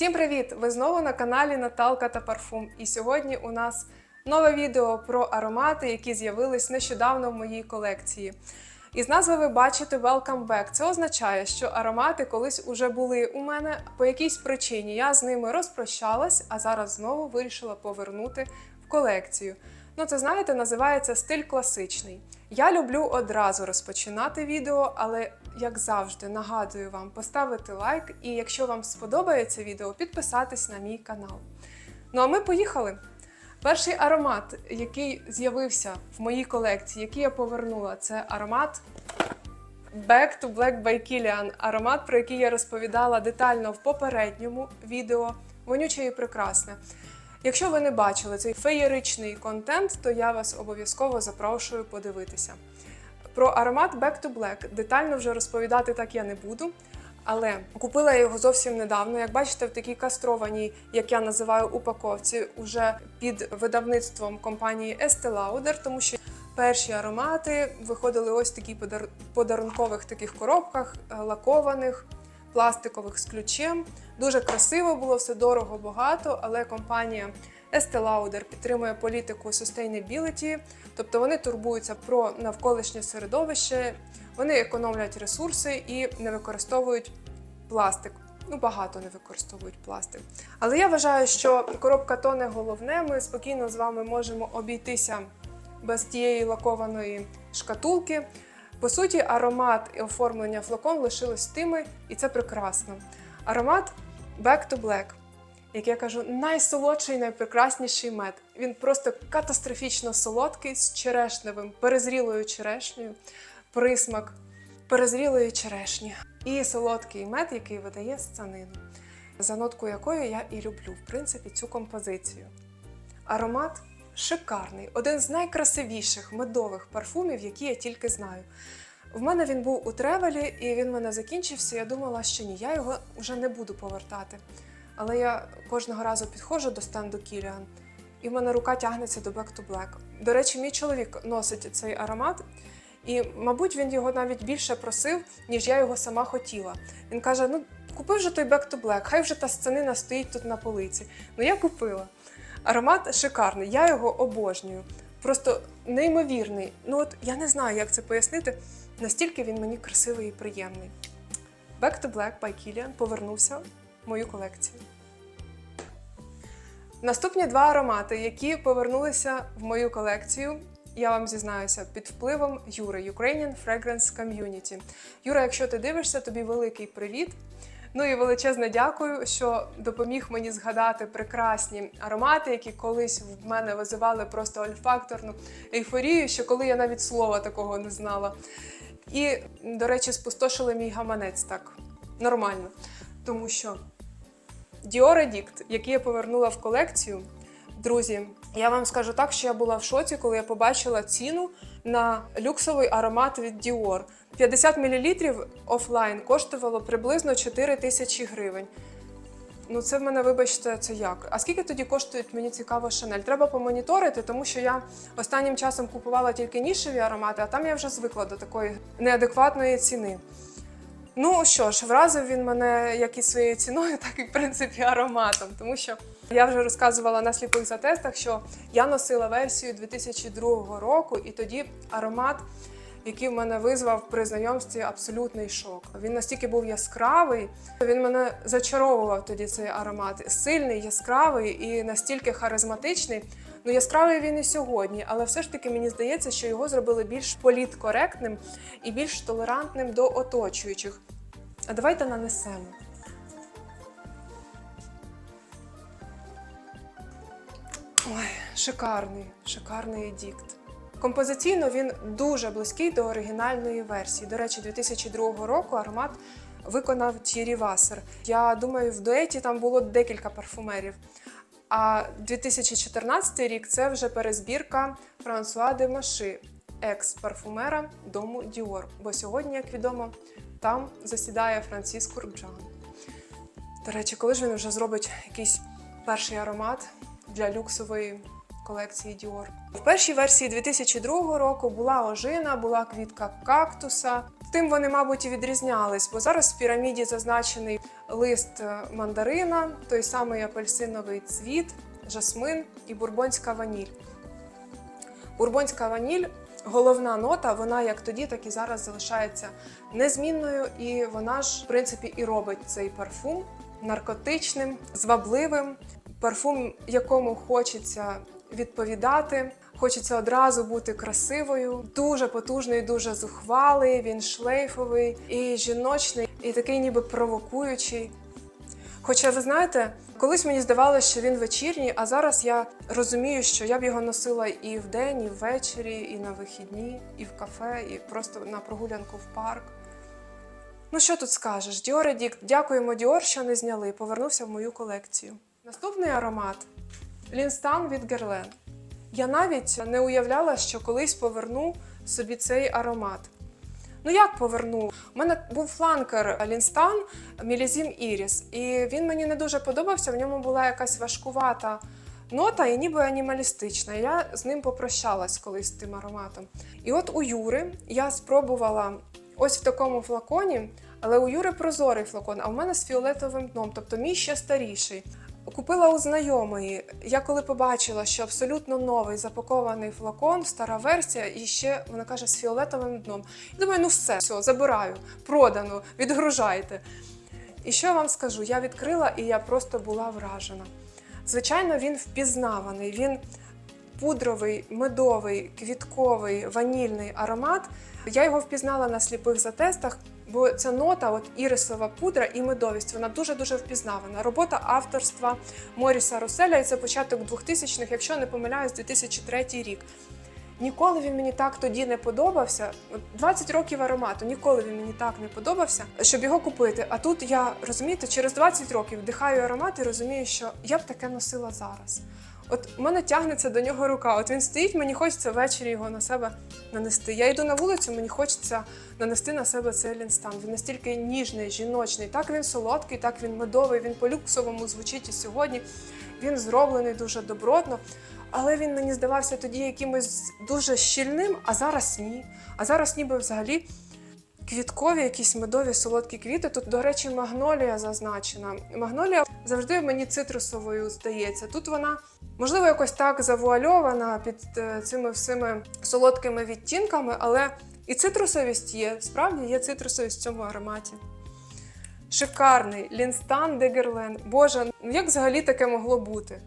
Всім привіт! Ви знову на каналі Наталка та Парфум. І сьогодні у нас нове відео про аромати, які з'явились нещодавно в моїй колекції. Із назви ви бачите Welcome Back. Це означає, що аромати колись уже були у мене по якійсь причині. Я з ними розпрощалась, а зараз знову вирішила повернути в колекцію. Ну, це знаєте, називається стиль класичний. Я люблю одразу розпочинати відео, але як завжди нагадую вам поставити лайк і якщо вам сподобається відео, підписатись на мій канал. Ну а ми поїхали. Перший аромат, який з'явився в моїй колекції, який я повернула, це аромат Back to Black by Kilian. Аромат, про який я розповідала детально в попередньому відео. Вонюче і прекрасне. Якщо ви не бачили цей феєричний контент, то я вас обов'язково запрошую подивитися. Про аромат Back to Black детально вже розповідати так я не буду. Але купила я його зовсім недавно. Як бачите, в такій кастрованій, як я називаю, упаковці, уже під видавництвом компанії Estee Lauder, тому що перші аромати виходили ось такі подар... подарункових таких коробках, е, лакованих, пластикових з ключем. Дуже красиво було, все дорого, багато, але компанія Estee Lauder підтримує політику sustainability, тобто вони турбуються про навколишнє середовище, вони економлять ресурси і не використовують пластик. Ну, багато не використовують пластик. Але я вважаю, що коробка то не головне. Ми спокійно з вами можемо обійтися без тієї лакованої шкатулки. По суті, аромат і оформлення флакон лишилось тими, і це прекрасно. Аромат Back to Black, як я кажу, найсолодший, найпрекрасніший мед. Він просто катастрофічно солодкий з черешневим, перезрілою черешнею, присмак перезрілої черешні. І солодкий мед, який видає сцанину, за нотку якої я і люблю, в принципі, цю композицію. Аромат шикарний, один з найкрасивіших медових парфумів, які я тільки знаю. В мене він був у тревелі, і він мене закінчився. Я думала, що ні, я його вже не буду повертати. Але я кожного разу підходжу до стенду Кіліан, і в мене рука тягнеться до Back to Black. До речі, мій чоловік носить цей аромат, і, мабуть, він його навіть більше просив, ніж я його сама хотіла. Він каже: ну, купи вже той Back to Black, хай вже та сценина стоїть тут на полиці. Ну, я купила. Аромат шикарний, я його обожнюю. Просто неймовірний. Ну от я не знаю, як це пояснити. Настільки він мені красивий і приємний. Back to Black by Kilian повернувся мою колекцію. Наступні два аромати, які повернулися в мою колекцію, я вам зізнаюся, під впливом Юри Ukrainian Fragrance Community. Юра, якщо ти дивишся, тобі великий привіт. Ну і величезне дякую, що допоміг мені згадати прекрасні аромати, які колись в мене визивали просто ольфакторну ейфорію, що коли я навіть слова такого не знала. І, до речі, спустошили мій гаманець так нормально. Тому що Dior Addict, який я повернула в колекцію, друзі, я вам скажу так, що я була в шоці, коли я побачила ціну на люксовий аромат від Dior. 50 мл офлайн коштувало приблизно 4 тисячі гривень. Ну, це в мене, вибачте, це як. А скільки тоді коштують, мені цікаво, Шанель? Треба помоніторити, тому що я останнім часом купувала тільки нішеві аромати, а там я вже звикла до такої неадекватної ціни. Ну що ж, вразив він мене як і своєю ціною, так і в принципі ароматом, тому що я вже розказувала на сліпих затестах, що я носила версію 2002 року, і тоді аромат, який в мене визвав при знайомстві абсолютний шок. Він настільки був яскравий, він мене зачаровував тоді цей аромат. Сильний, яскравий і настільки харизматичний. Ну, яскравий він і сьогодні, але все ж таки мені здається, що його зробили більш політкоректним і більш толерантним до оточуючих. А давайте нанесемо. Ой, шикарний, шикарний едікт. Композиційно він дуже близький до оригінальної версії. До речі, 2002 року аромат виконав Тірі Васер. Я думаю, в дуеті там було декілька парфумерів. А 2014 рік це вже перезбірка Франсуа де Маши, екс-парфумера дому Діор. Бо сьогодні, як відомо, там засідає Франсіс Курбджан. До речі, коли ж він вже зробить якийсь перший аромат для люксової колекції Dior. В першій версії 2002 року була ожина, була квітка кактуса. Тим вони, мабуть, і відрізнялись, бо зараз в піраміді зазначений лист е, мандарина, той самий апельсиновий цвіт, жасмин і бурбонська ваніль. Бурбонська ваніль головна нота, вона як тоді, так і зараз залишається незмінною, і вона ж, в принципі, і робить цей парфум наркотичним, звабливим, парфум, якому хочеться відповідати. Хочеться одразу бути красивою, дуже потужний, дуже зухвалий. Він шлейфовий і жіночний, і такий, ніби провокуючий. Хоча ви знаєте, колись мені здавалося, що він вечірній, а зараз я розумію, що я б його носила і вдень, і ввечері, і на вихідні, і в кафе, і просто на прогулянку в парк. Ну що тут скажеш? Dior Addict. Дякуємо Dior, що не зняли. Повернувся в мою колекцію. Наступний аромат Лінстан від Guerlain. Я навіть не уявляла, що колись поверну собі цей аромат. Ну як поверну? У мене був фланкер Лінстан Мілізім Іріс, і він мені не дуже подобався. В ньому була якась важкувата нота і ніби анімалістична. Я з ним попрощалась колись з тим ароматом. І от у Юри я спробувала ось в такому флаконі, але у Юри прозорий флакон, а в мене з фіолетовим дном, тобто мій ще старіший. Купила у знайомої. Я коли побачила, що абсолютно новий запакований флакон, стара версія, і ще вона каже з фіолетовим дном. Я думаю, ну все, все, забираю, продано, відгружайте. І що вам скажу? Я відкрила і я просто була вражена. Звичайно, він впізнаваний. Він пудровий, медовий, квітковий, ванільний аромат. Я його впізнала на сліпих затестах, бо ця нота, от ірисова пудра і медовість, вона дуже-дуже впізнавана. Робота авторства Моріса Руселя, і це початок 2000-х, якщо не помиляюсь, 2003 рік. Ніколи він мені так тоді не подобався. 20 років аромату, ніколи він мені так не подобався, щоб його купити. А тут я розумієте, через 20 років вдихаю аромат і розумію, що я б таке носила зараз. От у мене тягнеться до нього рука. От він стоїть, мені хочеться ввечері його на себе нанести. Я йду на вулицю, мені хочеться нанести на себе цей лінстан. Він настільки ніжний, жіночний. Так він солодкий, так він медовий, він по люксовому звучить і сьогодні. Він зроблений дуже добротно. Але він мені здавався тоді якимось дуже щільним, а зараз ні. А зараз ніби взагалі квіткові, якісь медові солодкі квіти. Тут, до речі, магнолія зазначена. Магнолія завжди мені цитрусовою здається. Тут вона, можливо, якось так завуальована під е, цими всіми солодкими відтінками, але і цитрусовість є. Справді є цитрусовість в цьому ароматі. Шикарний Лінстан де Герлен. Боже, ну як взагалі таке могло бути?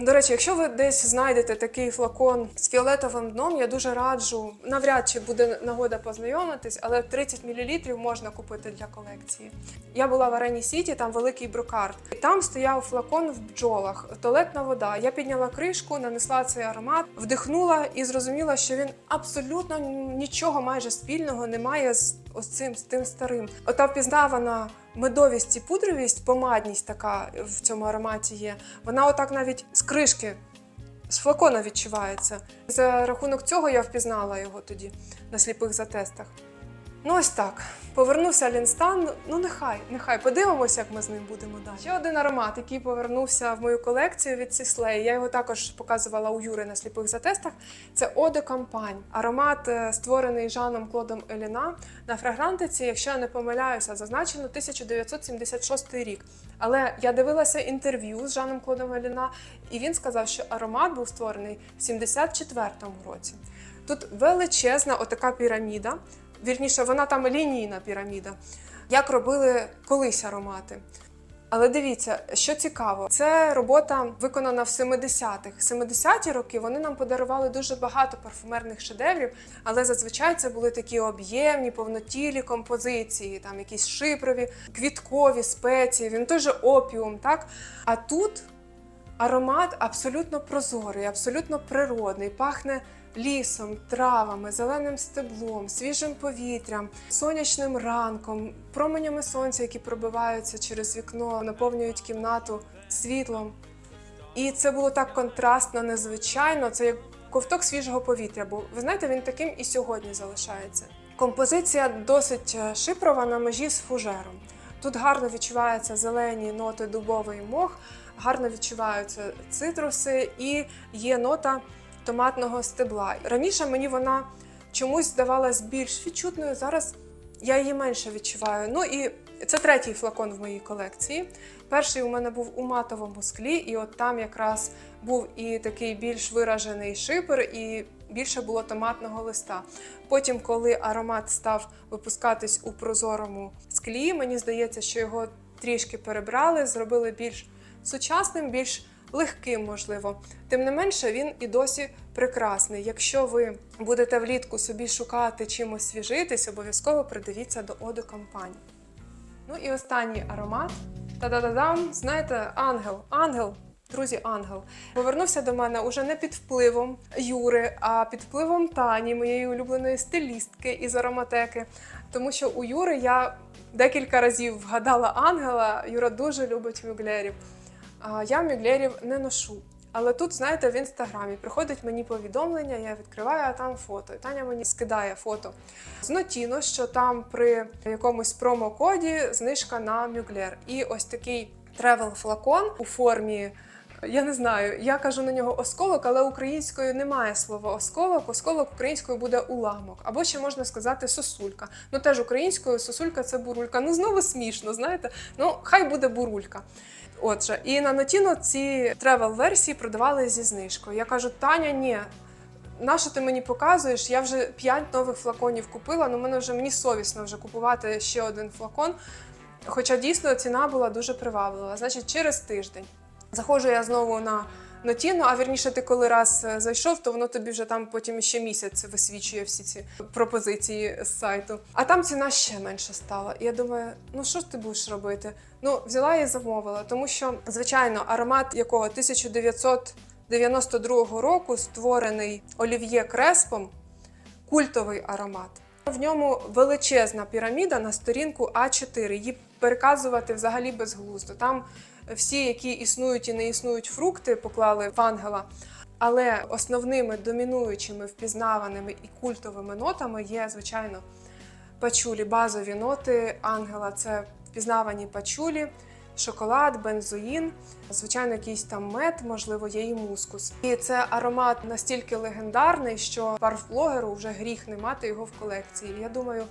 До речі, якщо ви десь знайдете такий флакон з фіолетовим дном, я дуже раджу. Навряд чи буде нагода познайомитись, але 30 мл можна купити для колекції. Я була в Арені Сіті, там великий брокарт. І там стояв флакон в бджолах, туалетна вода. Я підняла кришку, нанесла цей аромат, вдихнула і зрозуміла, що він абсолютно нічого майже спільного не має з ось цим з тим старим. Ота впізнавана медовість і пудровість, помадність така в цьому ароматі є. Вона отак навіть з кришки, з флакона відчувається. За рахунок цього я впізнала його тоді на сліпих затестах. Ну ось так. Повернувся Лінстан. Ну нехай, нехай подивимося, як ми з ним будемо далі. Ще один аромат, який повернувся в мою колекцію від Сіслей. Я його також показувала у Юри на сліпих затестах. Це de Campagne. Аромат е, створений Жаном Клодом Еліна. На фрагрантиці, якщо я не помиляюся, зазначено 1976 рік. Але я дивилася інтерв'ю з Жаном Клодом Еліна, і він сказав, що аромат був створений в 74-му році. Тут величезна отака піраміда. Вірніше, вона там лінійна піраміда, як робили колись аромати. Але дивіться, що цікаво, це робота виконана в 70-х. 70-ті роки вони нам подарували дуже багато парфумерних шедеврів, але зазвичай це були такі об'ємні, повнотілі композиції, там якісь шипрові, квіткові спеції, він же опіум. Так? А тут аромат абсолютно прозорий, абсолютно природний, пахне лісом, травами, зеленим стеблом, свіжим повітрям, сонячним ранком, променями сонця, які пробиваються через вікно, наповнюють кімнату світлом. І це було так контрастно, незвичайно. Це як ковток свіжого повітря. Бо ви знаєте, він таким і сьогодні залишається. Композиція досить е, шипрова на межі з фужером. Тут гарно відчуваються зелені ноти дубовий мох, гарно відчуваються цитруси і є нота томатного стебла. Раніше мені вона чомусь здавалась більш відчутною. Зараз я її менше відчуваю. Ну і це третій флакон в моїй колекції. Перший у мене був у матовому склі, і от там якраз був і такий більш виражений шипер, і більше було томатного листа. Потім, коли аромат став випускатись у прозорому склі, мені здається, що його трішки перебрали, зробили більш сучасним, більш легким, можливо. Тим не менше, він і досі прекрасний. Якщо ви будете влітку собі шукати чимось свіжитись, обов'язково придивіться до оду компанії. Ну і останній аромат. Та-да-да-дам, знаєте, ангел. Ангел. Друзі, ангел повернувся до мене уже не під впливом Юри, а під впливом Тані, моєї улюбленої стилістки із ароматеки. Тому що у Юри я декілька разів вгадала ангела. Юра дуже любить мюглерів. Я мюглерів не ношу. Але тут, знаєте, в інстаграмі приходить мені повідомлення, я відкриваю, а там фото. І Таня мені скидає фото з Нотіно, що там при якомусь промокоді знижка на мюглер. І ось такий тревел флакон у формі. Я не знаю, я кажу на нього осколок, але українською немає слова осколок. Осколок українською буде уламок. Або ще можна сказати сосулька. Ну теж українською сосулька це бурулька. Ну знову смішно, знаєте? Ну, хай буде бурулька. Отже, і на Нотіно ці тревел-версії продавали зі знижкою. Я кажу, Таня, ні. На що ти мені показуєш? Я вже 5 нових флаконів купила, ну мене вже мені совісно вже купувати ще один флакон. Хоча дійсно ціна була дуже приваблива. Значить, через тиждень. Заходжу я знову на Нотіно, а вірніше, ти коли раз е, зайшов, то воно тобі вже там потім ще місяць висвічує всі ці пропозиції з сайту. А там ціна ще менше стала. І я думаю, ну що ж ти будеш робити? Ну, взяла і замовила, тому що, звичайно, аромат якого 1992 року створений Олів'є Креспом, культовий аромат. В ньому величезна піраміда на сторінку А4. Її переказувати взагалі безглуздо. Там всі, які існують і не існують фрукти, поклали в ангела. Але основними домінуючими, впізнаваними і культовими нотами є, звичайно, пачулі, базові ноти ангела. Це впізнавані пачулі, шоколад, бензоїн, звичайно, якийсь там мед, можливо, є і мускус. І це аромат настільки легендарний, що парфблогеру вже гріх не мати його в колекції. Я думаю,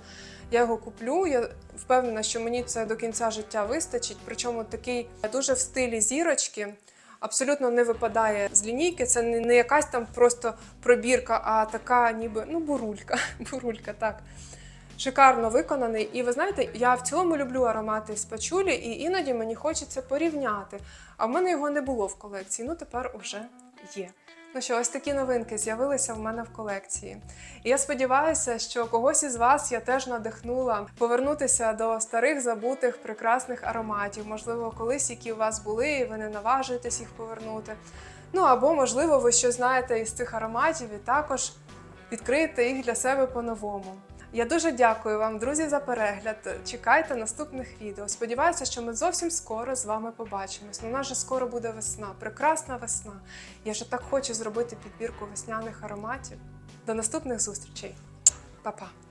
я його куплю. Я впевнена, що мені це до кінця життя вистачить. Причому такий дуже в стилі зірочки. Абсолютно не випадає з лінійки. Це не, якась там просто пробірка, а така, ніби ну бурулька. бурулька, так. Шикарно виконаний. І ви знаєте, я в цілому люблю аромати з пачулі, і іноді мені хочеться порівняти. А в мене його не було в колекції. Ну тепер уже є. Ну що, ось такі новинки з'явилися в мене в колекції. І я сподіваюся, що когось із вас я теж надихнула повернутися до старих забутих прекрасних ароматів. Можливо, колись які у вас були, і ви не наважуєтесь їх повернути. Ну або, можливо, ви щось знаєте із цих ароматів і також відкриєте їх для себе по-новому. Я дуже дякую вам, друзі, за перегляд. Чекайте наступних відео. Сподіваюся, що ми зовсім скоро з вами побачимось. Ну, у нас же скоро буде весна, прекрасна весна. Я вже так хочу зробити підбірку весняних ароматів. До наступних зустрічей. Па-па!